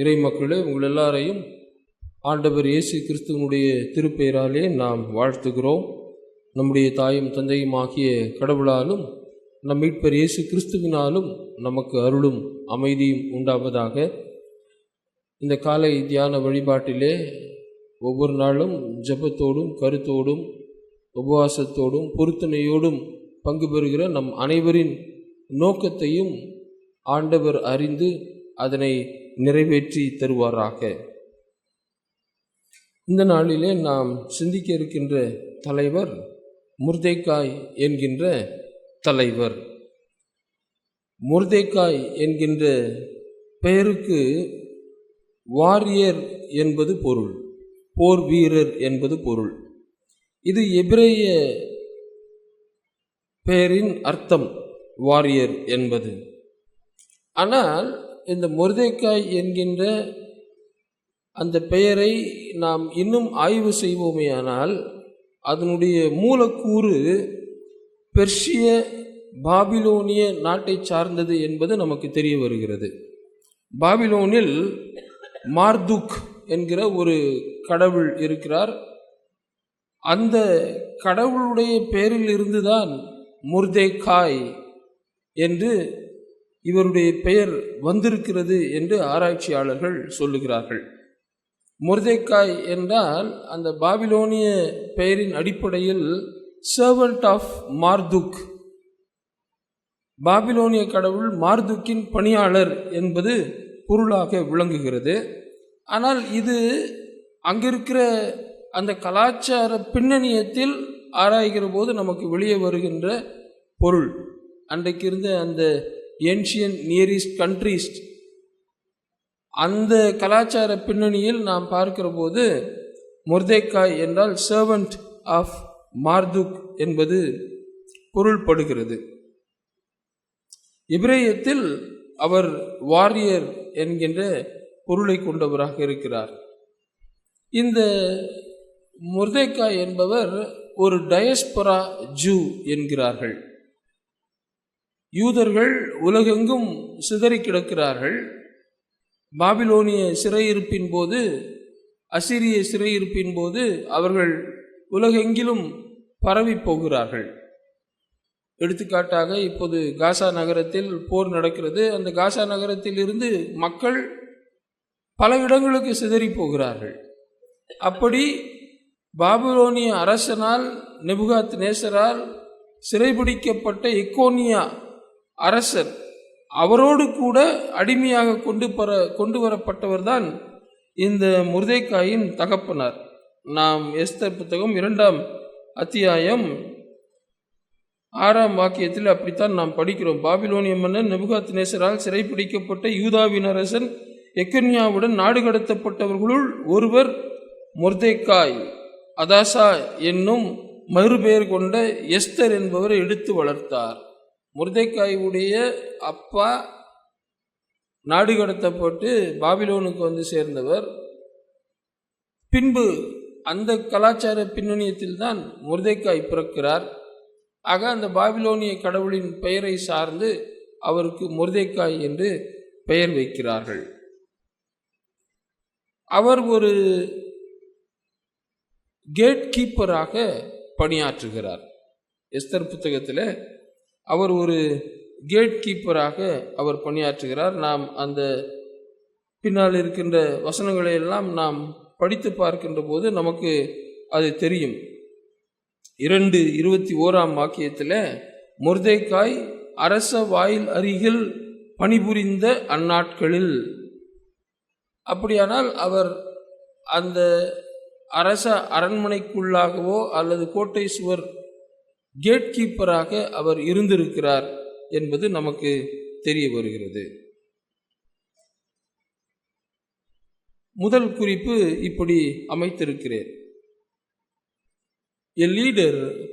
இறை மக்களே உங்கள் எல்லாரையும் ஆண்டவர் இயேசு கிறிஸ்துவனுடைய திருப்பெயராலே நாம் வாழ்த்துகிறோம். நம்முடைய தாயும் தந்தையும் ஆகிய கடவுளாலும் நம் மீட்பர் இயேசு கிறிஸ்துவினாலும் நமக்கு அருளும் அமைதியும் உண்டாவதாக. இந்த காலை தியான வழிபாட்டிலே ஒவ்வொரு நாளும் ஜெபத்தோடும் கருத்தோடும் உபவாசத்தோடும் பொருத்தனையோடும் பங்கு பெறுகிற நம் அனைவரின் நோக்கத்தையும் ஆண்டவர் அறிந்து அதனை நிறைவேற்றி தருவாராக. இந்த நாளிலே நாம் சிந்திக்க இருக்கின்ற தலைவர் முர்தேக்காய் என்கின்ற தலைவர். முர்தேக்காய் என்கின்ற பெயருக்கு வாரியர் என்பது பொருள் போர் வீரர் என்பது பொருள். இது எபிரேய பெயரின் அர்த்தம் வாரியர் என்பது. ஆனால் இந்த முருதைக்காய் என்கின்ற அந்த பெயரை நாம் இன்னும் ஆய்வு செய்வோமேயானால் அதனுடைய மூலக்கூறு பெர்ஷிய பாபிலோனிய நாட்டை சார்ந்தது என்பது நமக்கு தெரிய வருகிறது. பாபிலோனில் மார்துக் என்கிற ஒரு கடவுள் இருக்கிறார். அந்த கடவுளுடைய பெயரில் இருந்துதான் முர்தேக்காய் என்று இவருடைய பெயர் வந்திருக்கிறது என்று ஆராய்ச்சியாளர்கள் சொல்லுகிறார்கள். முர்தேக்காய் என்றால் அந்த பாபிலோனிய பெயரின் அடிப்படையில் சர்வன்ட் ஆஃப் மார்துக் பாபிலோனிய கடவுள் மார்துக்கின் பணியாளர் என்பது பொருளாக விளங்குகிறது. ஆனால் இது அங்கிருக்கிற அந்த கலாச்சார பின்னணியத்தில் ஆராய்கிற போது நமக்கு வெளியே வருகின்ற பொருள். அன்றைக்கு இருந்த அந்த ஏன்ஷியன் நியரிஸ்ட் கண்ட்ரீஸ் அந்த கலாச்சார பின்னணியில் நாம் பார்க்கிற போது முர்தேக்காய் என்றால் சர்வன்ட் ஆஃப் மார்துக் என்பது பொருள்படுகிறது. இப்ரேயத்தில் அவர் வாரியர் என்கின்ற பொருளை கொண்டவராக இருக்கிறார். இந்த முர்தேக்காய் என்பவர் ஒரு டயஸ்பரா ஜூ என்கிறார்கள். யூதர்கள் உலகெங்கும் சிதறி கிடக்கிறார்கள். பாபிலோனிய சிறையிருப்பின் போது அசிரிய சிறையிருப்பின் போது அவர்கள் உலகெங்கிலும் பரவி போகிறார்கள். எடுத்துக்காட்டாக இப்போது காசா நகரத்தில் போர் நடக்கிறது. அந்த காசா நகரத்தில் இருந்து மக்கள் பல இடங்களுக்கு சிதறி போகிறார்கள். அப்படி பாபிலோனிய அரசனால் நெபுகாத் நேசரால் சிறைபிடிக்கப்பட்ட இக்கோனியா அரசர் அவரோடு கூட அடிமையாக கொண்டு பர கொண்டு வரப்பட்டவர் தான் இந்த முருதைக்காயின் தகப்பனார். நாம் எஸ்தர் புத்தகம் இரண்டாம் அத்தியாயம் ஆறாம் வாக்கியத்தில் அப்படித்தான் நாம் படிக்கிறோம். பாபிலோனிய மன்னன் நெபுகாத் நேசரால் சிறைப்பிடிக்கப்பட்ட யூதாவின் அரசன் எக்கன்யாவுடன் நாடு கடத்தப்பட்டவர்களுள் ஒருவர் முர்தேக்காய் அதாசா என்னும் மறுபெயர் கொண்ட எஸ்தர் என்பவரை எடுத்து வளர்த்தார். முருதைக்காயுடைய அப்பா நாடு கடத்தப்பட்டு பாபிலோனுக்கு வந்து சேர்ந்தவர். பின்பு அந்த கலாச்சார பின்னணியத்தில் தான் முருதைக்காய் பிறக்கிறார். ஆக அந்த பாபிலோனிய கடவுளின் பெயரை சார்ந்து அவருக்கு முருதைக்காய் என்று பெயர் வைக்கிறார்கள். அவர் ஒரு கேட் கீப்பராக பணியாற்றுகிறார். எஸ்தர் புத்தகத்தில் அவர் ஒரு கேட் கீப்பராக அவர் பணியாற்றுகிறார். நாம் அந்த பின்னால் இருக்கின்ற வசனங்களை எல்லாம் நாம் படித்து பார்க்கின்ற போது நமக்கு அது தெரியும். இரண்டு இருபத்தி ஓராம் வாக்கியத்தில் முர்தேக்காய் அரச வாயில் அருகில் பணிபுரிந்த அந்நாட்களில். அப்படியானால் அவர் அந்த அரச அரண்மனைக்குள்ளாகவோ அல்லது கோட்டை சுவர் கேட் கீப்பராக அவர் இருந்திருக்கிறார் என்பது நமக்கு தெரிய வருகிறது. முதல் குறிப்பு இப்படி அமைத்திருக்கிறேன். A leader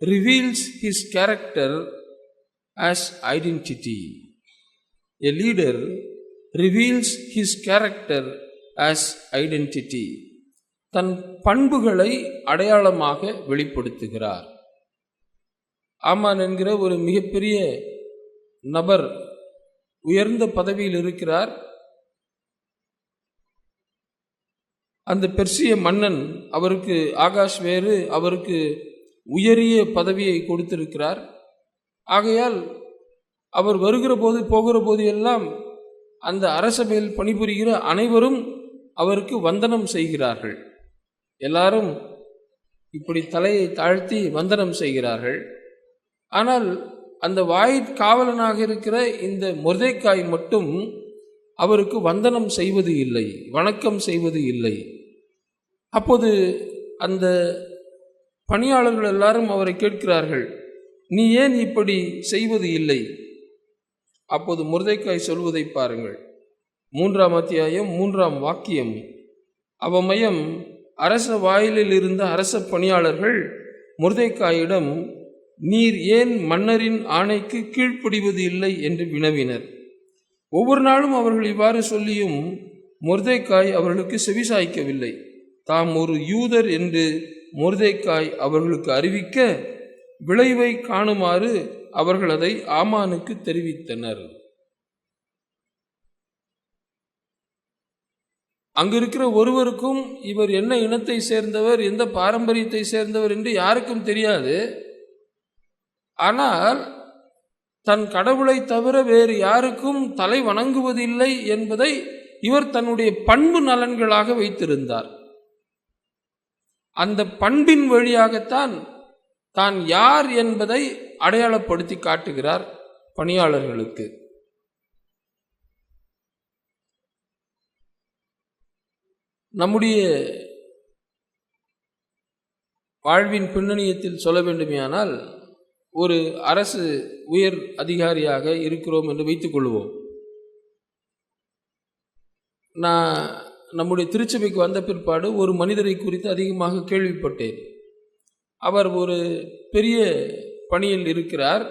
reveals his character as identity a leader reveals his character as identity தன் பண்புகளை அடையாளமாக வெளிப்படுத்துகிறார். ஆமான் என்கிற ஒரு மிகப்பெரிய நபர் உயர்ந்த பதவியில் இருக்கிறார். அந்த பெர்சிய மன்னன் அவருக்கு ஆகாஷ் வேறு அவருக்கு உயரிய பதவியை கொடுத்திருக்கிறார். ஆகையால் அவர் வருகிற போது போகிற போது எல்லாம் அந்த அரசபையில் பணிபுரிகிற அனைவரும் அவருக்கு வந்தனம் செய்கிறார்கள். எல்லாரும் இப்படி தலையை தாழ்த்தி வந்தனம் செய்கிறார்கள். ஆனால் அந்த வாய் காவலனாக இருக்கிற இந்த முருதைக்காய் மட்டும் அவருக்கு வந்தனம் செய்வது இல்லை வணக்கம் செய்வது இல்லை. அப்போது அந்த பணியாளர்கள் எல்லாரும் அவரை கேட்கிறார்கள் நீ ஏன் இப்படி செய்வது இல்லை? அப்போது முருதைக்காய் சொல்வதை பாருங்கள். மூன்றாம் அத்தியாயம் மூன்றாம் வாக்கியம். அவமயம் அரச வாயிலில் இருந்த அரச பணியாளர்கள் முருதைக்காயிடம் நீர் ஏன் மன்னரின் ஆணைக்கு கீழ்ப்படிவது இல்லை என்று வினவினர். ஒவ்வொரு நாளும் அவர்கள் இவ்வாறு சொல்லியும் முருதைக்காய் அவர்களுக்கு செவிசாய்க்கவில்லை தாம் ஒரு யூதர் என்று முருதைக்காய் அவர்களுக்கு அறிவிக்க விளைவை காணுமாறு அவர்கள் அதை ஆமானுக்கு தெரிவித்தனர். அங்கிருக்கிற ஒருவருக்கும் இவர் என்ன இனத்தை சேர்ந்தவர் எந்த பாரம்பரியத்தை சேர்ந்தவர் என்று யாருக்கும் தெரியாது. ஆனால் தன் கடவுளை தவிர வேறு யாருக்கும் தலை வணங்குவதில்லை என்பதை இவர் தன்னுடைய பண்பு நலன்களாக வைத்திருந்தார். அந்த பண்பின் வழியாகத்தான் தான் யார் என்பதை அடையாளப்படுத்தி காட்டுகிறார் பணியாளர்களுக்கு. நம்முடைய வாழ்வின் பின்னணியத்தில் சொல்ல வேண்டுமேயானால் ஒரு அரசு உயர் அதிகாரியாக இருக்கிறோம் என்று வைத்துக் கொள்வோம். நான் நம்முடைய திருச்சபைக்கு வந்த பிற்பாடு ஒரு மனிதரை குறித்து அதிகமாக கேள்விப்பட்டேன். அவர் ஒரு பெரிய பணியில் இருக்கிறார்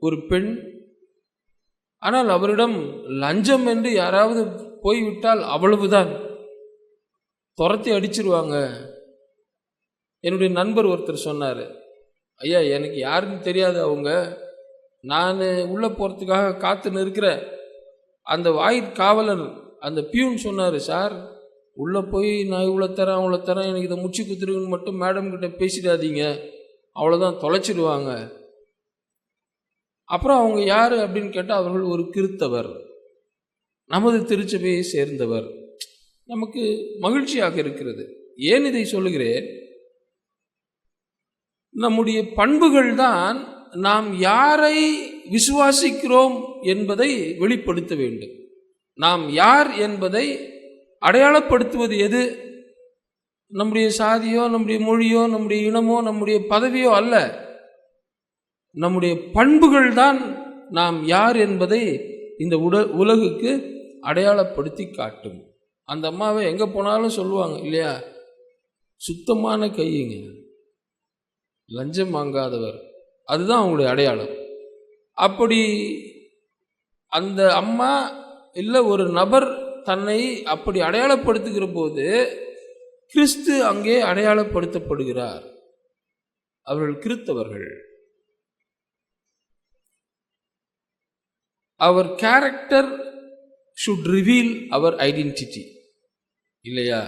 ஒரு பெண். ஆனால் அவரிடம் லஞ்சம் என்று யாராவது போய்விட்டால் அவ்வளவுதான். துரத்தி அடிச்சிருவாங்க. என்னுடைய நண்பர் ஒருத்தர் சொன்னார் ஐயா எனக்கு யாருன்னு தெரியாது அவங்க. நான் உள்ளே போகிறதுக்காக காத்து இருக்கிறேன் அந்த வாயிற் காவலர் அந்த பியூன் சொன்னார் சார் உள்ளே போய் நான் இவ்வளோ தரேன் அவ்வளோ தரேன் எனக்கு இதை முச்சி குத்துருங்கன்னு மட்டும் மேடம் கிட்ட பேசிடாதீங்க. அவ்வளோதான் தொலைச்சிடுவாங்க அப்புறம் அவங்க யார் அப்படின்னு கேட்டால் அவர்கள் ஒரு கிறித்தவர். நமது திருச்சபையை சேர்ந்தவர். நமக்கு மகிழ்ச்சியாக இருக்கிறது. ஏன் இதை சொல்லுகிறேன்? நம்முடைய பண்புகள் தான் நாம் யாரை விசுவாசிக்கிறோம் என்பதை வெளிப்படுத்த வேண்டும். நாம் யார் என்பதை அடையாளப்படுத்துவது எது? நம்முடைய சாதியோ நம்முடைய மொழியோ நம்முடைய இனமோ நம்முடைய பதவியோ அல்ல. நம்முடைய பண்புகள் தான் நாம் யார் என்பதை இந்த உட உலகுக்கு அடையாளப்படுத்தி காட்டும். அந்த அம்மாவை எங்கே போனாலும் சொல்லுவாங்க இல்லையா? சுத்தமான கையுங்க லஞ்சம் வாங்காதவர். அதுதான் அவங்களுடைய அடையாளம். அப்படி அந்த அம்மா இல்லை ஒரு நபர் தன்னை அப்படி அடையாளப்படுத்துகிற போது கிறிஸ்து அங்கே அடையாளப்படுத்தப்படுகிறார். அவர்கள் கிறித்தவர்கள். அவர் கேரக்டர் ஷுட் ரிவீல் அவர் ஐடென்டிட்டி இல்லையா?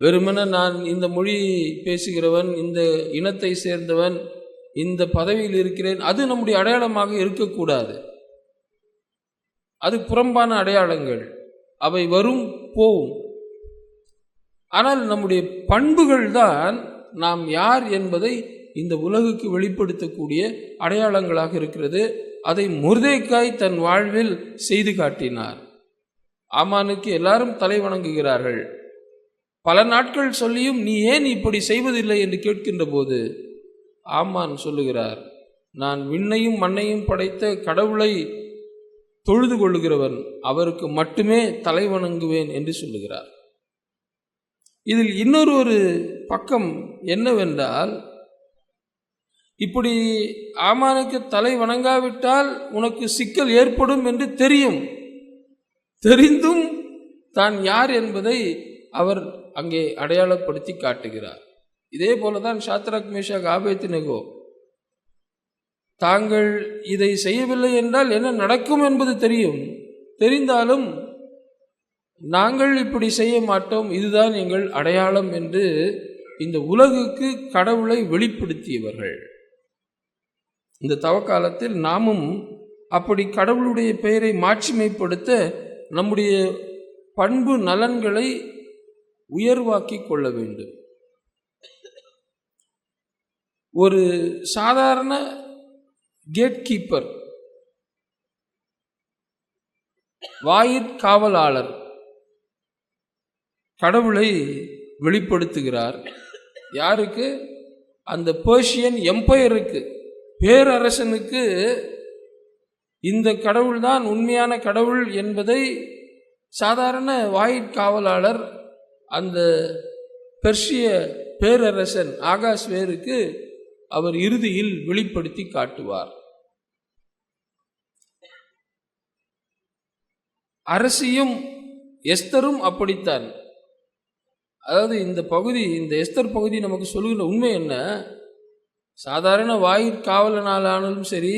வெறுமன நான் இந்த மொழி பேசுகிறவன் இந்த இனத்தை சேர்ந்தவன் இந்த பதவியில் இருக்கிறேன் அது நம்முடைய அடையாளமாக இருக்கக்கூடாது. அது புறம்பான அடையாளங்கள். அவை வரும் போவும். ஆனால் நம்முடைய பண்புகள் தான் நாம் யார் என்பதை இந்த உலகுக்கு வெளிப்படுத்தக்கூடிய அடையாளங்களாக இருக்கிறது. அதை முருதைக்காய் தன் வாழ்வில் செய்து காட்டினார். ஆமானுக்கு எல்லாரும் தலை வணங்குகிறார்கள். பல நாட்கள் சொல்லியும் நீ ஏன் இப்படி செய்வதில்லை? என்று கேட்கின்ற போது ஆமான் சொல்லுகிறார். நான் விண்ணையும் மண்ணையும் படைத்த கடவுளை தொழுது கொள்ளுகிறவன் அவருக்கு மட்டுமே தலை வணங்குவேன் என்று சொல்லுகிறார். இதில் இன்னொரு ஒரு பக்கம் என்னவென்றால் இப்படி ஆமானுக்கு தலை வணங்காவிட்டால் உனக்கு சிக்கல் ஏற்படும் என்று தெரியும். தெரிந்தும் தான் யார் என்பதை அவர் அங்கே அடையாளப்படுத்தி காட்டுகிறார். இதே போலதான் சாத்ராக் மேஷாக் நெகோ. தாங்கள் இதை செய்யவில்லை என்றால் என்ன நடக்கும் என்பது தெரியும். தெரிந்தாலும் நாங்கள் இப்படி செய்ய மாட்டோம். இதுதான் எங்கள் அடையாளம் என்று இந்த உலகுக்கு கடவுளை வெளிப்படுத்தியவர்கள். இந்த தவக்காலத்தில் நாமும் அப்படி கடவுளுடைய பெயரை மாட்சிமைப்படுத்த நம்முடைய பண்பு நலன்களை உயர்வாக்கி கொள்ள வேண்டும். ஒரு சாதாரண கேட் கீப்பர் வாயிற்காவலாளர் கடவுளை வெளிப்படுத்துகிறார். யாருக்கு? அந்த பேர்ஷியன் எம்பையருக்கு பேரரசனுக்கு. இந்த கடவுள்தான் உண்மையான கடவுள் என்பதை சாதாரண வாயிற்காவலாளர் அந்த பெர்ஷிய பேரரசன் ஆகாஸ்வேருக்கு அவர் இறுதியில் வெளிப்படுத்தி காட்டுவார். அரசியும் எஸ்தரும் அப்படித்தான். அதாவது இந்த பகுதி இந்த எஸ்தர் பகுதி நமக்கு சொல்லுகிற உண்மை என்ன? சாதாரண வாயிற்காவலனாலும் சரி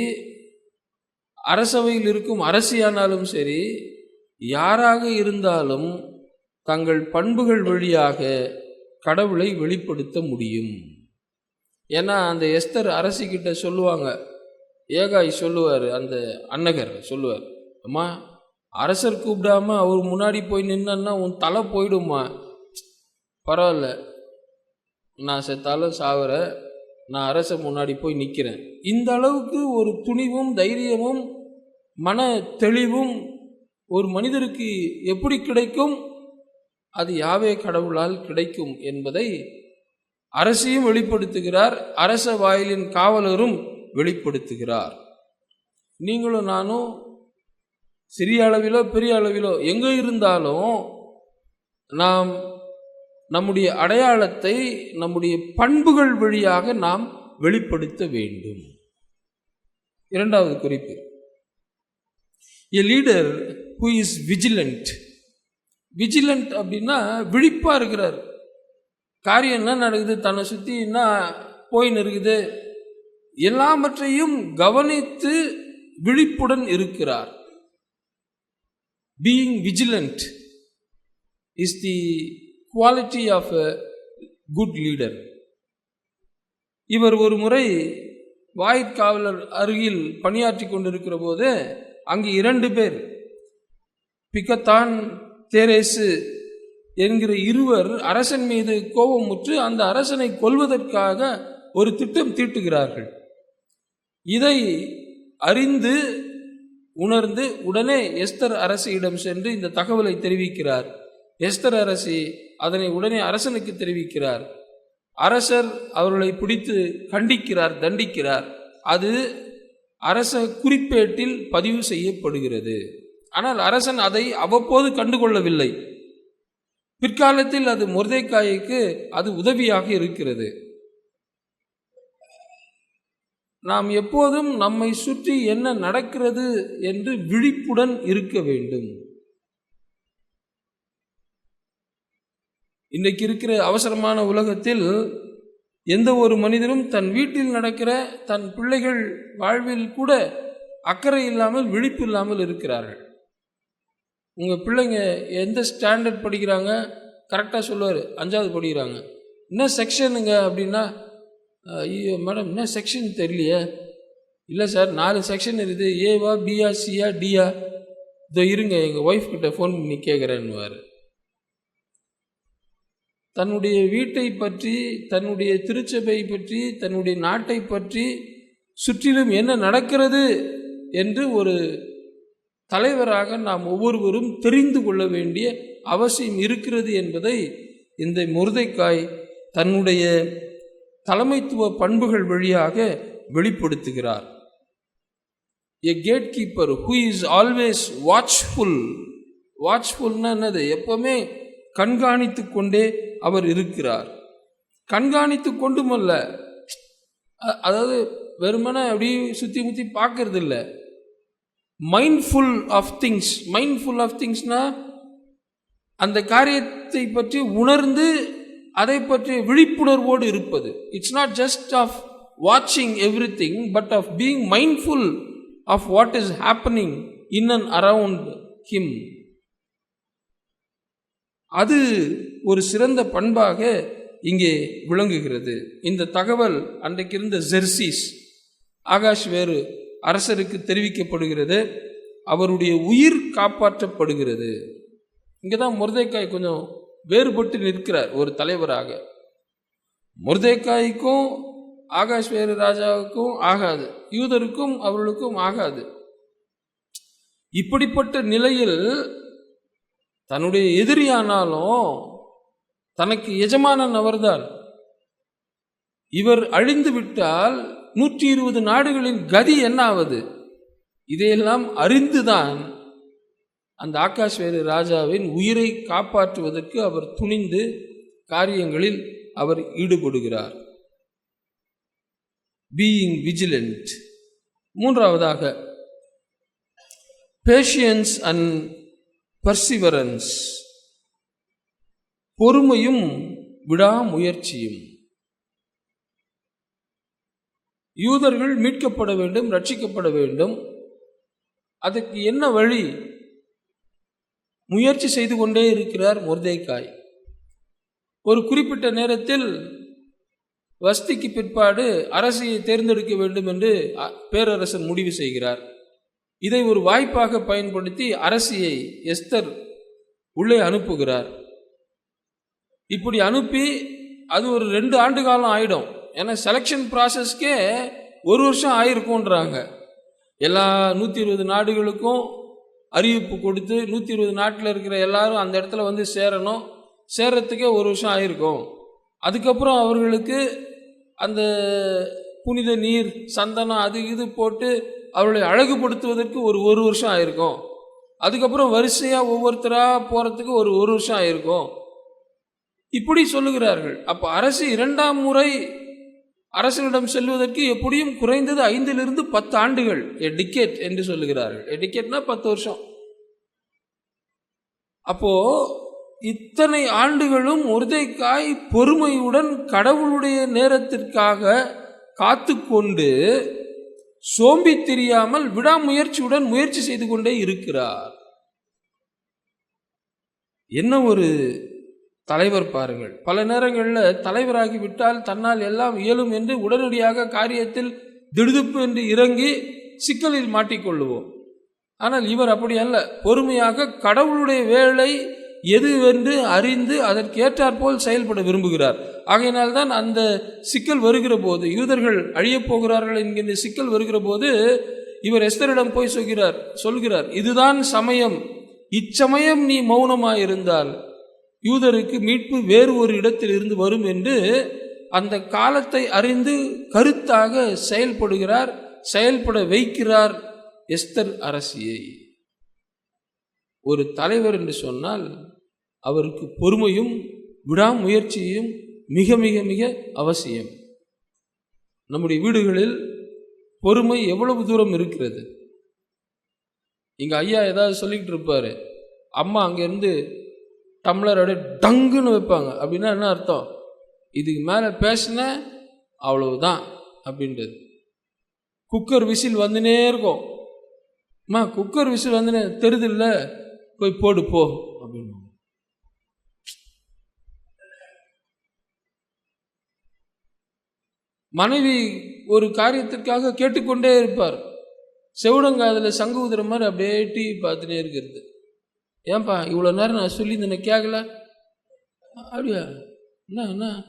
அரசவையில் இருக்கும் அரசியானாலும் சரி யாராக இருந்தாலும் தங்கள் பண்புகள் வழியாக கடவுளை வெளிப்படுத்த முடியும். ஏன்னா அந்த எஸ்தர் அரசிக்கிட்ட சொல்லுவாங்க. ஏகாய் சொல்லுவார் அந்த அன்னகர் சொல்லுவார். அம்மா அரசர் கூப்பிடாம அவர் முன்னாடி போய் நின்னா உன் தலை போயிடுமா பரவாயில்ல. நான் செத்தாலும் சாவற நான் அரச முன்னாடி போய் நிற்கிறேன் இந்த அளவுக்கு ஒரு துணிவும் தைரியமும் மன தெளிவும் ஒரு மனிதருக்கு எப்படி கிடைக்கும்? அது யாவே கடவுளால் கிடைக்கும் என்பதை அரசியும் வெளிப்படுத்துகிறார் அரச வாயிலின் காவலரும் வெளிப்படுத்துகிறார். நீங்களும் நானும் சிறிய அளவிலோ பெரிய அளவிலோ எங்கே இருந்தாலும் நாம் நம்முடைய அடையாளத்தை நம்முடைய பண்புகள் வழியாக நாம் வெளிப்படுத்த வேண்டும். இரண்டாவது குறிப்பு. A leader who is vigilant vigilant அப்படின்னா விழிப்பாக இருக்கிறார். காரியம் என்ன நடக்குது? தன்னை சுற்றி என்ன போயின்னு இருக்குது எல்லாவற்றையும் கவனித்து விழிப்புடன் இருக்கிறார். Being vigilant is the quality of a good leader இவர் ஒரு முறை வாயிற்காவலர் அருகில் பணியாற்றி கொண்டிருக்கிற போது அங்கு இரண்டு பேர் பிக்கத்தான் தேரேசு என்கிற இருவர் அரசன் மீது கோபமுற்று அந்த அரசனை கொல்வதற்காக ஒரு திட்டம் தீட்டுகிறார்கள். இதை அறிந்து உணர்ந்து உடனே எஸ்தர் அரசியிடம் சென்று இந்த தகவலை தெரிவிக்கிறார். எஸ்தர் அரசி அதனை உடனே அரசனுக்கு தெரிவிக்கிறார். அரசர் அவர்களை பிடித்து கண்டிக்கிறார் தண்டிக்கிறார். அது அரச குறிப்பேட்டில் பதிவு செய்யப்படுகிறது. ஆனால் அரசன் அதை அவ்வப்போது கண்டுகொள்ளவில்லை. பிற்காலத்தில் அது முருதைக்காய்க்கு அது உதவியாக இருக்கிறது. நாம் எப்போதும் நம்மை சுற்றி என்ன நடக்கிறது என்று விழிப்புடன் இருக்க வேண்டும். இன்றைக்கு இருக்கிற அவசரமான உலகத்தில் எந்த ஒரு மனிதனும் தன் வீட்டில் நடக்கிற தன் பிள்ளைகள் வாழ்வில் கூட அக்கறை இல்லாமல் விழிப்பு இல்லாமல் இருக்கிறார்கள். உங்கள் பிள்ளைங்க எந்த ஸ்டாண்டர்ட் படிக்கிறாங்க? கரெக்டாக சொல்லுவார். அஞ்சாவது படிக்கிறாங்க. என்ன செக்ஷனுங்க அப்படின்னா ஐயோ மேடம் என்ன செக்ஷன் தெரியலையே? இல்லை சார் நாலு செக்ஷன் இருக்குது. ஏவா பிஆ சியா டிஆ இதோ இருங்க எங்கள் ஒய்ஃப் கிட்ட ஃபோன் பண்ணி கேட்குறேன்னுவார் தன்னுடைய வீட்டை பற்றி தன்னுடைய திருச்சபை பற்றி தன்னுடைய நாட்டை பற்றி சுற்றிலும் என்ன நடக்கிறது? என்று ஒரு தலைவராக நாம் ஒவ்வொருவரும் தெரிந்து கொள்ள வேண்டிய அவசியம் இருக்கிறது என்பதை இந்த முருதைக்காய் தன்னுடைய தலைமைத்துவ பண்புகள் வழியாக வெளிப்படுத்துகிறார். A gate keeper who is always watchful வாட்ச்ஃபுல்னா என்னது? எப்பவுமே கண்காணித்து கொண்டே அவர் இருக்கிறார். கண்காணித்து கொண்டுமல்ல. அதாவது வெறுமனை அப்படியே சுற்றி முற்றி பார்க்கறதில்லை. Mindful of things mindful of திங்ஸ்னா அந்த காரியத்தை பற்றி உணர்ந்து அதை பற்றி விழிப்புணர்வோடு இருப்பது. இட்ஸ் நாட் ஜஸ்ட் ஆஃப் வாட்சிங் everything but of being mindful of what is happening in and around him அது ஒரு சிறந்த பண்பாக இங்கே விளங்குகிறது. இந்த தகவல் அன்றைக்கு இருந்த ஜெர்சிஸ் ஆகாஷ் வேறு அரசருக்கு தெரிவிக்கப்படுகிறது அவருடைய உயிர் காப்பாற்றப்படுகிறது. இங்கே தான் முருதைக்காய் கொஞ்சம் வேறுபட்டு நிற்கிறார் ஒரு தலைவராக. முருதைக்காய்க்கும் ஆகாஷ் வேறு ராஜாவுக்கும் ஆகாது. யூதருக்கும் அவர்களுக்கும் ஆகாது. இப்படிப்பட்ட நிலையில் தன்னுடைய எதிரியானாலும் தனக்கு எஜமானன் அவர்தான். இவர் அழிந்து விட்டால் நூற்றி இருபது நாடுகளின் கதி என்ன ஆவது இதையெல்லாம் அறிந்துதான் அந்த ஆகாஷ்வேறு ராஜாவின் உயிரை காப்பாற்றுவதற்கு அவர் துணிந்து காரியங்களில் அவர் ஈடுபடுகிறார். பீயிங் விஜிலண்ட் மூன்றாவதாக பேஷியன்ஸ் அண்ட் பர்சிவரன்ஸ் பொறுமையும் விடாமுயற்சியும். யூதர்கள் மீட்கப்பட வேண்டும் ரட்சிக்கப்பட வேண்டும். அதுக்கு என்ன வழி? முயற்சி செய்து கொண்டே இருக்கிறார் முர்தேக்காய் ஒரு குறிப்பிட்ட நேரத்தில் வஸ்திக்கு பிற்பாடு அரசியை தேர்ந்தெடுக்க வேண்டும் என்று அ- பேரரசர் முடிவு செய்கிறார். இதை ஒரு வாய்ப்பாக பயன்படுத்தி அரசியை எஸ்தர் உள்ளே அனுப்புகிறார். இப்படி அனுப்பி அது ஒரு ரெண்டு ஆண்டு காலம் ஆயிடும். ஏன்னா செலெக்ஷன் ப்ராசஸ்க்கே ஒரு வருஷம் ஆயிருக்கும்ன்றாங்க. எல்லா நூற்றி இருபது நாடுகளுக்கும் அறிவிப்பு கொடுத்து நூற்றி இருபது நாட்டில் இருக்கிற எல்லாரும் அந்த இடத்துல வந்து சேரணும். சேர்றதுக்கே ஒரு வருஷம் ஆயிருக்கும். அதுக்கப்புறம் அவர்களுக்கு அந்த புனித நீர் சந்தனம் அது இது போட்டு அவர்களை அழகுபடுத்துவதற்கு ஒரு ஒரு வருஷம் ஆயிருக்கும். அதுக்கப்புறம் வரிசையாக ஒவ்வொருத்தராக போகிறதுக்கு ஒரு ஒரு வருஷம் ஆயிருக்கும். இப்படி சொல்லுகிறார்கள். அப்போ அரசு இரண்டாம் முறை அரசனிடம் செல்வதற்கு எப்படியும் குறைந்தது ஐந்திலிருந்து பத்து ஆண்டுகள் எ டிக்கெட் என்று சொல்லுகிறார்கள். எ பத்து வருஷம். அப்போ இத்தனை ஆண்டுகளும் உருதைக்காய் பொறுமையுடன் கடவுளுடைய நேரத்திற்காக காத்து கொண்டு சோம்பி தெரியாமல் விடாமுயற்சியுடன் முயற்சி செய்து கொண்டே இருக்கிறார். என்ன ஒரு தலைவர் பாருங்கள். பல நேரங்களில் தலைவராகி விட்டால் தன்னால் எல்லாம் இயலும் என்று உடனடியாக காரியத்தில் திடுதுப்பு என்று இறங்கி சிக்கலில் மாட்டிக்கொள்ளுவோம் ஆனால் இவர் அப்படி அல்ல. பொறுமையாக கடவுளுடைய வேலை எதுவென்று அறிந்து அதற்கேற்றாற்போல் செயல்பட விரும்புகிறார். ஆகையினால்தான் அந்த சிக்கல் வருகிற போது யூதர்கள் அழியப் போகிறார்கள் என்கின்ற சிக்கல் வருகிற போது இவர் எஸ்தரிடம் போய் சொல்கிறார் சொல்கிறார் இதுதான் சமயம். இச்சமயம் நீ மௌனமாயிருந்தால் யூதருக்கு மீட்பு வேறு ஒரு இடத்தில் இருந்து வரும் என்று அந்த காலத்தை அறிந்து கருத்தாக செயல்படுகிறார் செயல்பட வைக்கிறார் எஸ்தர் அரசியை. ஒரு தலைவர் என்று சொன்னால் அவருக்கு பொறுமையும் விடாமுயற்சியும் மிக மிக மிக அவசியம். நம்முடைய வீடுகளில் பொறுமை எவ்வளவு தூரம் இருக்கிறது? இங்கே ஐயா ஏதாவது சொல்லிக்கிட்டு இருப்பார் அம்மா அங்கேருந்து டம்ளர் அப்படியே டங்குன்னு வைப்பாங்க. அப்படின்னா என்ன அர்த்தம்? இதுக்கு மேலே பேசின அவ்வளவுதான் அப்படின்றது. குக்கர் விசில் வந்துனே இருக்கும். அம்மா குக்கர் விசில் வந்துனே இல்லை போய் போடு போ அப்படின்னு மனைவி ஒரு காரியத்திற்காக கேட்டுக்கொண்டே இருப்பார். செவுடங்காதில் சங்கு உதிர மாதிரி அப்படியே டிவி பார்த்துட்டே இருக்கிறது. ஏன்பா இவ்வளோ நேரம் நான் சொல்லி இந்த கேட்கல அப்படியா? என்ன என்ன?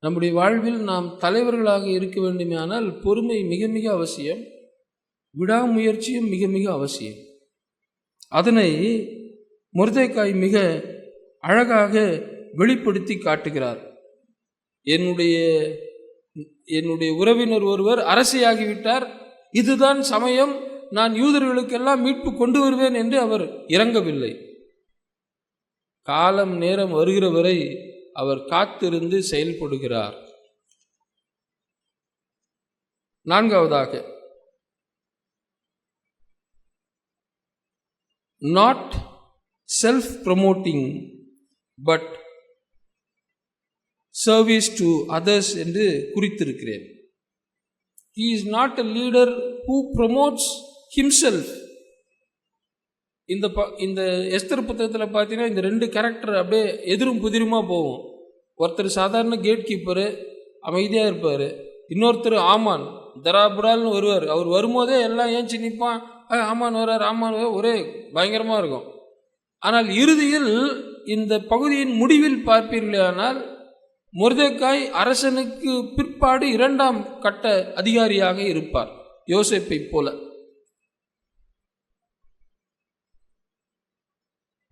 நம்முடைய வாழ்வில் நாம் தலைவர்களாக இருக்க வேண்டுமானால் பொறுமை மிக மிக அவசியம். விடாமுயற்சியும் மிக மிக அவசியம். அதனை முருதைக்காய் மிக அழகாக வெளிப்படுத்தி காட்டுகிறார். என்னுடைய என்னுடைய உறவினர் ஒருவர் அரசியாகிவிட்டார். இதுதான் சமயம். நான் யூதர்களுக்கெல்லாம் மீட்பு கொண்டு வருவேன் என்று அவர் இறங்கவில்லை. காலம் நேரம் வருகிற வரை அவர் காத்திருந்து செயல்படுகிறார். நான்காவதாக not self promoting but service to others என்று குறித்திருக்கிறேன். He is not a leader who promotes himself இந்த ப இந்த எஸ்தர் புத்தகத்தில் பார்த்தீங்கன்னா இந்த ரெண்டு கேரக்டர் அப்படியே எதிரும் புதிருமா போகும். ஒருத்தர் சாதாரண கேட் கீப்பரு அமைதியாக இருப்பார். இன்னொருத்தர் ஆமான் தராபுடால்னு வருவார். அவர் வரும்போதே எல்லாம் ஏஞ்சி நிற்பான் ஆமான் வர்றார் ஆமான் ஒரே பயங்கரமாக இருக்கும். ஆனால் இறுதியில் இந்த பகுதியின் முடிவில் பார்ப்பீர்களானால் முருதக்காய் அரசனுக்கு பிற்பாடு இரண்டாம் கட்ட அதிகாரியாக இருப்பார் யோசேப்பை போல.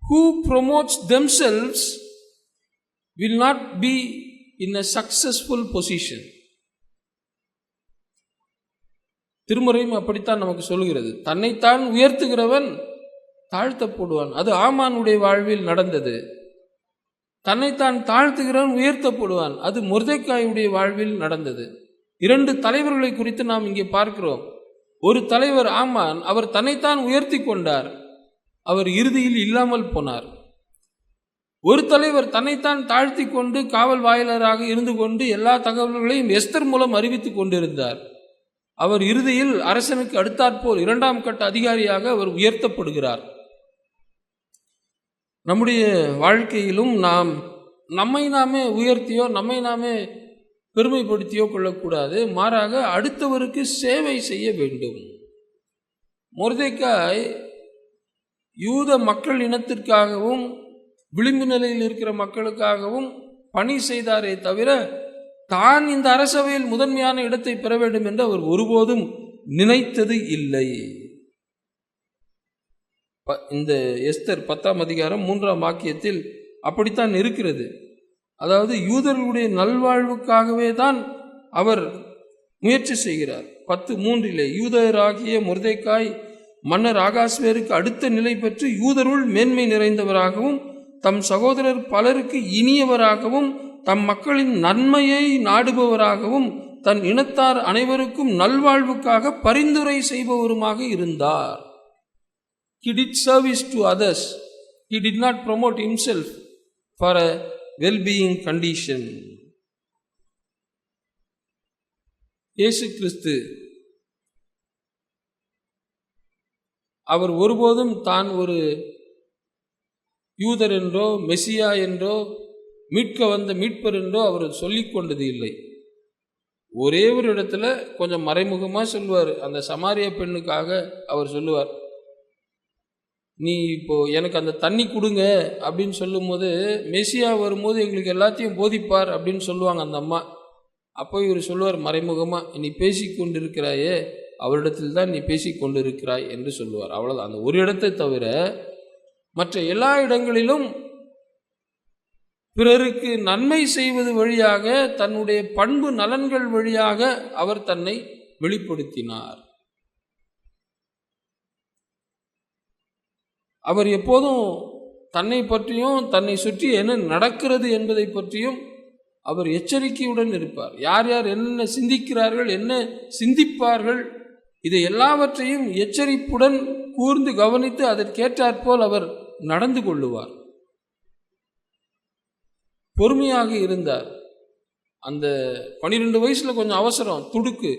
Who promotes themselves will not be in a successful position. திருமுறையும் அப்படித்தான் நமக்கு சொல்கிறது. தன்னைத்தான் உயர்த்துகிறவன் தாழ்த்தப்படுவான். அது ஆமானுடைய வாழ்வில் நடந்தது. தன்னைத்தான் தாழ்த்துகிறவன் உயர்த்தப்படுவான். அது முருதைக்காயுடைய வாழ்வில் நடந்தது. இரண்டு தலைவர்களை குறித்து நாம் இங்கே பார்க்கிறோம். ஒரு தலைவர் ஆமான் அவர் தன்னைத்தான் உயர்த்தி கொண்டார். அவர் இறுதியில் இல்லாமல் போனார். ஒரு தலைவர் தன்னைத்தான் தாழ்த்தி கொண்டு காவல் வாயிலராக இருந்து கொண்டு எல்லா தகவல்களையும் எஸ்தர் மூலம் அறிவித்துக் கொண்டிருந்தார். அவர் இறுதியில் அரசனுக்கு அடுத்தாற்போல் இரண்டாம் கட்ட அதிகாரியாக அவர் உயர்த்தப்படுகிறார். நம்முடைய வாழ்க்கையிலும் நாம் நம்மை நாமே உயர்த்தியோ நம்மை நாமே பெருமைப்படுத்தியோ கொள்ளக்கூடாது. மாறாக அடுத்தவருக்கு சேவை செய்ய வேண்டும். முருதைக்காய் யூத மக்கள் இனத்திற்காகவும் விளிம்பு நிலையில் இருக்கிற மக்களுக்காகவும் பணி செய்தாரே தவிர தான் இந்த அரசவையில் முதன்மையான இடத்தை பெற வேண்டும் என்று அவர் ஒருபோதும் நினைத்தது இல்லை. ப- இந்த எஸ்தர் பத்தாம் அதிகாரம் மூன்றாம் வாக்கியத்தில் அப்படித்தான் இருக்கிறது. அதாவது யூதர்களுடைய நல்வாழ்வுக்காகவே தான் அவர் முயற்சி செய்கிறார். பத்து மூன்றிலே யூதராகிய முருதைக்காய் மன்னர் ஆகாஸ்வேருக்கு அடுத்த நிலை பெற்று யூதருள் மேன்மை நிறைந்தவராகவும் தம் சகோதரர் பலருக்கு இனியவராகவும் தம் மக்களின் நன்மையை நாடுபவராகவும் தன் இனத்தார் அனைவருக்கும் நல்வாழ்வுக்காக பரிந்துரை செய்பவருமாக இருந்தார். He did service to others he did not promote himself for a wellbeing condition இயேசு கிறிஸ்து அவர் ஒருபோதும் தான் ஒரு யூதர் என்றோ மெசியா என்றோ மீட்க வந்த மீட்பர் என்றோ அவர் சொல்லிக்கொண்டது இல்லை. ஒரே ஒரு இடத்துல கொஞ்சம் மறைமுகமாக சொல்லுவார். அந்த சமாரிய பெண்ணுக்காக அவர் சொல்லுவார். நீ இப்போ எனக்கு அந்த தண்ணி கொடுங்க அப்படின்னு சொல்லும்போது மெசியா வரும்போது எங்களுக்கு எல்லாத்தையும் போதிப்பார் அப்படின்னு சொல்லுவாங்க அந்த அம்மா. அப்போ இவர் சொல்லுவார் மறைமுகமாக நீ பேசி கொண்டிருக்கிறாயே அவரிடத்தில் தான் நீ பேசி கொண்டிருக்கிறாய் என்று சொல்லுவார். அவ்வளோதான் அந்த ஒரு இடத்தை தவிர மற்ற எல்லா இடங்களிலும் பிறருக்கு நன்மை செய்வது வழியாக தன்னுடைய பண்பு நலன்கள் வழியாக அவர் தன்னை வெளிப்படுத்தினார். அவர் எப்போதும் தன்னை பற்றியும் தன்னை சுற்றி என்ன நடக்கிறது என்பதை பற்றியும் அவர் எச்சரிக்கையுடன் இருப்பார். யார் யார் என்ன சிந்திக்கிறார்கள் என்ன சிந்திப்பார்கள் இது எல்லாவற்றையும் எச்சரிப்புடன் கூர்ந்து கவனித்து அதற்கேற்றாற்போல் அவர் நடந்து கொள்ளுவார். பொறுமையாக இருந்தார். அந்த பன்னிரெண்டு வயசுல கொஞ்சம் அவசரம் துடுக்கு.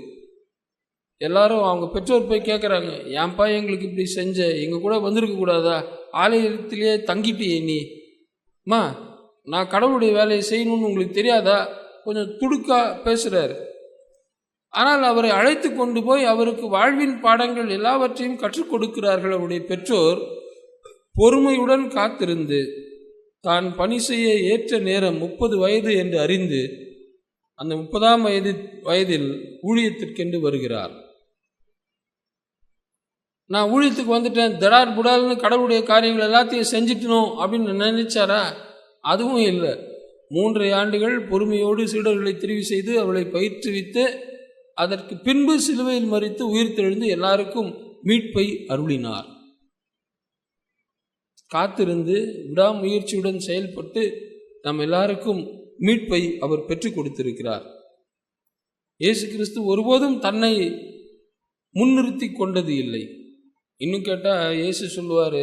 எல்லாரும் அவங்க பெற்றோர் போய் கேட்குறாங்க ஏன்பா எங்களுக்கு இப்படி செஞ்ச? எங்கள் கூட வந்திருக்க கூடாதா? ஆலயத்திலேயே தங்கிட்டியே நீ. அம்மா நான் கடவுளுடைய வேலையை செய்யணும்னு உங்களுக்கு தெரியாதா? கொஞ்சம் துடுக்காக பேசுகிறாரு ஆனால் அவரை அழைத்து கொண்டு போய் அவருக்கு வாழ்வின் பாடங்கள் எல்லாவற்றையும் கற்றுக் கொடுக்கிறார்கள் அவருடைய பெற்றோர். பொறுமையுடன் காத்திருந்து தான் பணி செய்ய ஏற்ற நேரம் முப்பது வயது என்று அறிந்து அந்த முப்பதாம் வயது வயதில் ஊழியத்திற்கென்று வருகிறார். நான் ஊழியத்துக்கு வந்துட்டேன் தடார் புடால்னு கடவுளுடைய காரியங்கள் எல்லாத்தையும் செஞ்சுட்டணும் அப்படின்னு நினைச்சாரா? அதுவும் இல்லை. மூன்றரை ஆண்டுகள் பொறுமையோடு சீடர்களை தெரிவு செய்து அவளை பயிற்றுவித்து அதற்கு பின்பு சிலுவையில் மறித்து உயிர்த்தெழுந்து எல்லாருக்கும் மீட்பை அருளினார். காத்திருந்து விடாமுயற்சியுடன் செயல்பட்டு நம் எல்லாருக்கும் மீட்பை அவர் பெற்றுக் கொடுத்திருக்கிறார். இயேசு கிறிஸ்து ஒருபோதும் தன்னை முன்னிறுத்தி கொண்டது இல்லை. இன்னும் கேட்டால் இயேசு சொல்லுவார்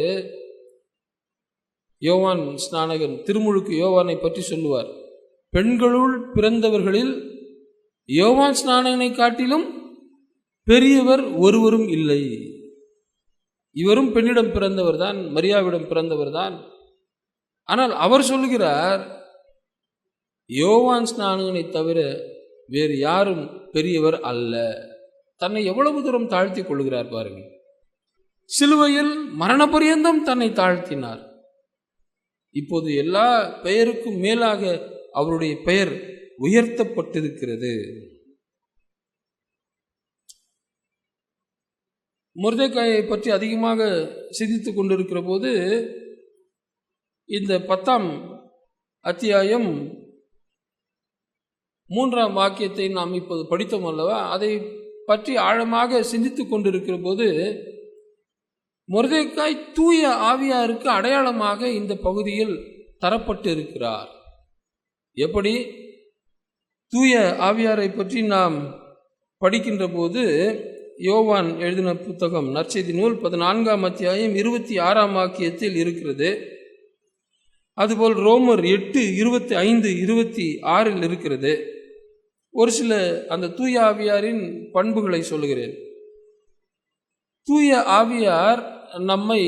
யோவான் ஸ்நானகன் திருமுழுக்கு யோவானை பற்றி சொல்லுவார் பெண்களுள் பிறந்தவர்களில் யோவான் ஸ்நானகனை காட்டிலும் பெரியவர் ஒருவரும் இல்லை. இவரும் பெண்ணிடம் பிறந்தவர் தான் மரியாவிடம் பிறந்தவர் தான் ஆனால் அவர் சொல்லுகிறார் யோவான் ஸ்நானனை தவிர வேறு யாரும் பெரியவர் அல்ல. தன்னை எவ்வளவு தூரம் தாழ்த்தி கொள்கிறார் பாருங்கள். சிலுவையில் மரணபரியந்தம் தன்னை தாழ்த்தினார். இப்போது எல்லா பெயருக்கும் மேலாக அவருடைய பெயர் உயர்த்தப்பட்டிருக்கிறது. முருதைக்காயை பற்றி அதிகமாக சிந்தித்து கொண்டிருக்கிற போது இந்த பத்தாம் அத்தியாயம் மூன்றாம் வாக்கியத்தை நாம் இப்போது படித்தோம் அல்லவா? அதை பற்றி ஆழமாக சிந்தித்து கொண்டிருக்கிற போது முருதைக்காய் தூய ஆவியாருக்கு அடையாளமாக இந்த பகுதியில் தரப்பட்டு இருக்கிறார் எப்படி? தூய ஆவியாரை பற்றி நாம் படிக்கின்ற போது யோவான் எழுதின புத்தகம் நற்செய்தி நூல் பதினான்காம் அத்தியாயம் இருபத்தி ஆறாம் வாக்கியத்தில் இருக்கிறது. அதுபோல் ரோமர் எட்டு இருபத்தி ஐந்து இருபத்தி ஆறில் இருக்கிறது. ஒரு சில அந்த தூய ஆவியாரின் பண்புகளை சொல்லுகிறேன். தூய ஆவியார் நம்மை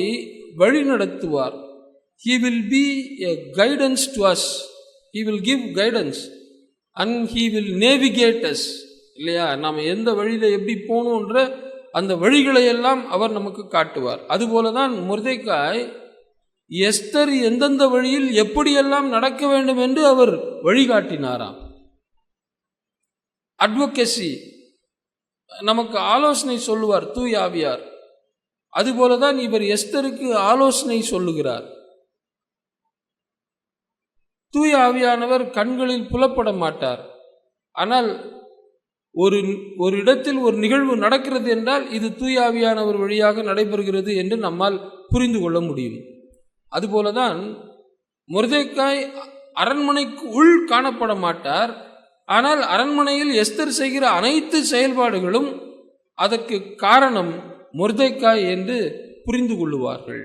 வழிநடத்துவார் he will be a guidance to us he will give guidance and he will navigate us இல்லையா? நாம் எந்த வழியில் எப்படி போகணுன்ற அந்த வழிகளை எல்லாம் அவர் நமக்கு காட்டுவார். அதுபோல தான் முருதைக்காய் எஸ்தர் எந்தெந்த வழியில் எப்படியெல்லாம் நடக்க வேண்டும் என்று அவர் வழிகாட்டினாராம். அட்வொகேசி நமக்கு ஆலோசனை சொல்லுவார் தூய் ஆவியார். அதுபோல தான் இவர் எஸ்தருக்கு ஆலோசனை சொல்லுகிறார். தூய ஆவியானவர் கண்களில் புலப்பட மாட்டார். ஆனால் ஒரு ஒரு இடத்தில் ஒரு நிகழ்வு நடக்கிறது என்றால் இது தூய ஆவியானவர் வழியாக நடைபெறுகிறது என்று நம்மால் புரிந்து கொள்ள முடியும். அதுபோலதான் முருதைக்காய் அரண்மனைக்கு உள் காணப்பட மாட்டார். ஆனால் அரண்மனையில் எஸ்தர் செய்கிற அனைத்து செயல்பாடுகளும் அதற்கு காரணம் முருதைக்காய் என்று புரிந்து கொள்ளுவார்கள்.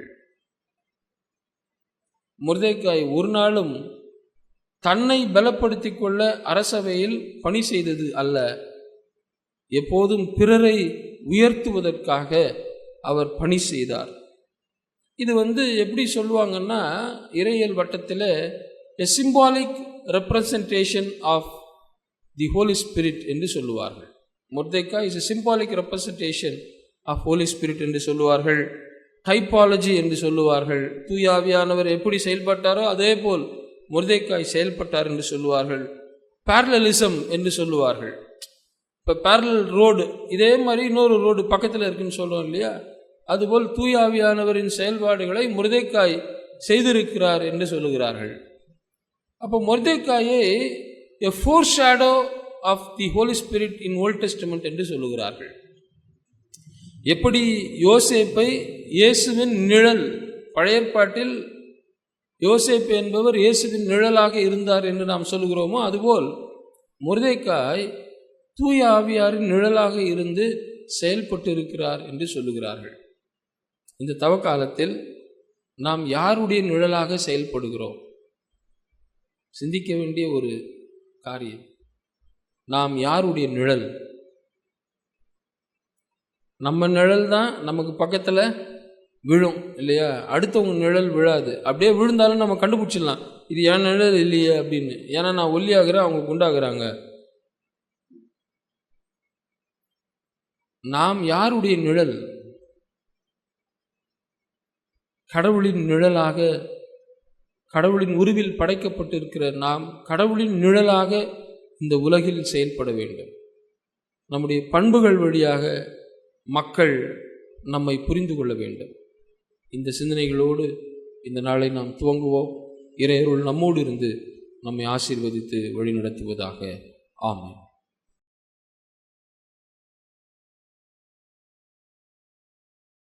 முருதைக்காய் ஒரு நாளும் தன்னை பலப்படுத்தி கொள்ள அரசவையில் பணி செய்தது அல்ல. எப்போதும் பிறரை உயர்த்துவதற்காக அவர் பணி செய்தார். இது வந்து எப்படி சொல்லுவாங்கன்னா இறையியல் வட்டத்தில் a symbolic representation of the holy spirit என்று சொல்லுவார்கள். முர்தைக்கா is a symbolic representation of holy spirit என்று சொல்லுவார்கள். டைப்பாலஜி என்று சொல்லுவார்கள். தூயாவியானவர் எப்படி செயல்பட்டாரோ அதே போல் முருதைக்காய் செயல்பட்டார் என்று சொல்லுவார்கள். பேரலிசம் என்று சொல்லுவார்கள். இப்போ பேரலல் ரோடு இதே மாதிரி இன்னொரு ரோடு பக்கத்தில் இருக்குன்னு சொல்லுவோம் இல்லையா? அதுபோல் தூயாவியானவரின் செயல்பாடுகளை முருதைக்காய் செய்திருக்கிறார் என்று சொல்லுகிறார்கள். அப்போ முருதைக்காயை a foreshadow of the holy spirit in Old Testament என்று சொல்லுகிறார்கள். எப்படி யோசேப்பை இயேசுவின் நிழல் பழையற்பாட்டில் யோசேப்பு என்பவர் இயேசுவின் நிழலாக இருந்தார் என்று நாம் சொல்கிறோமோ அதுபோல் முருதைக்காய் தூய ஆவியாரின் நிழலாக இருந்து செயல்பட்டு இருக்கிறார் என்று சொல்லுகிறார்கள். இந்த தவக்காலத்தில் நாம் யாருடைய நிழலாக செயல்படுகிறோம்? சிந்திக்க வேண்டிய ஒரு காரியம். நாம் யாருடைய நிழல்? நம்ம நிழல் தான் நமக்கு பக்கத்தில் விழும் இல்லையா? அடுத்தவங்க நிழல் விழாது. அப்படியே விழுந்தாலும் நம்ம கண்டுபிடிச்சிடலாம். இது என் நிழல் இல்லையே அப்படின்னு. ஏன்னா நான் ஒல்லியாகிறேன் அவங்க குண்டாகிறாங்க. நாம் யாருடைய நிழல்? கடவுளின் நிழலாக கடவுளின் உருவில் படைக்கப்பட்டிருக்கிற நாம் கடவுளின் நிழலாக இந்த உலகில் செயல்பட வேண்டும். நம்முடைய பண்புகள் வழியாக மக்கள் நம்மை புரிந்து கொள்ள வேண்டும். இந்த சிந்தனைகளோடு இந்த நாளை நாம் துவங்குவோம். இறையருள் நம்மோடு இருந்து நம்மை ஆசீர்வதித்து வழிநடத்துவதாக. ஆமாம்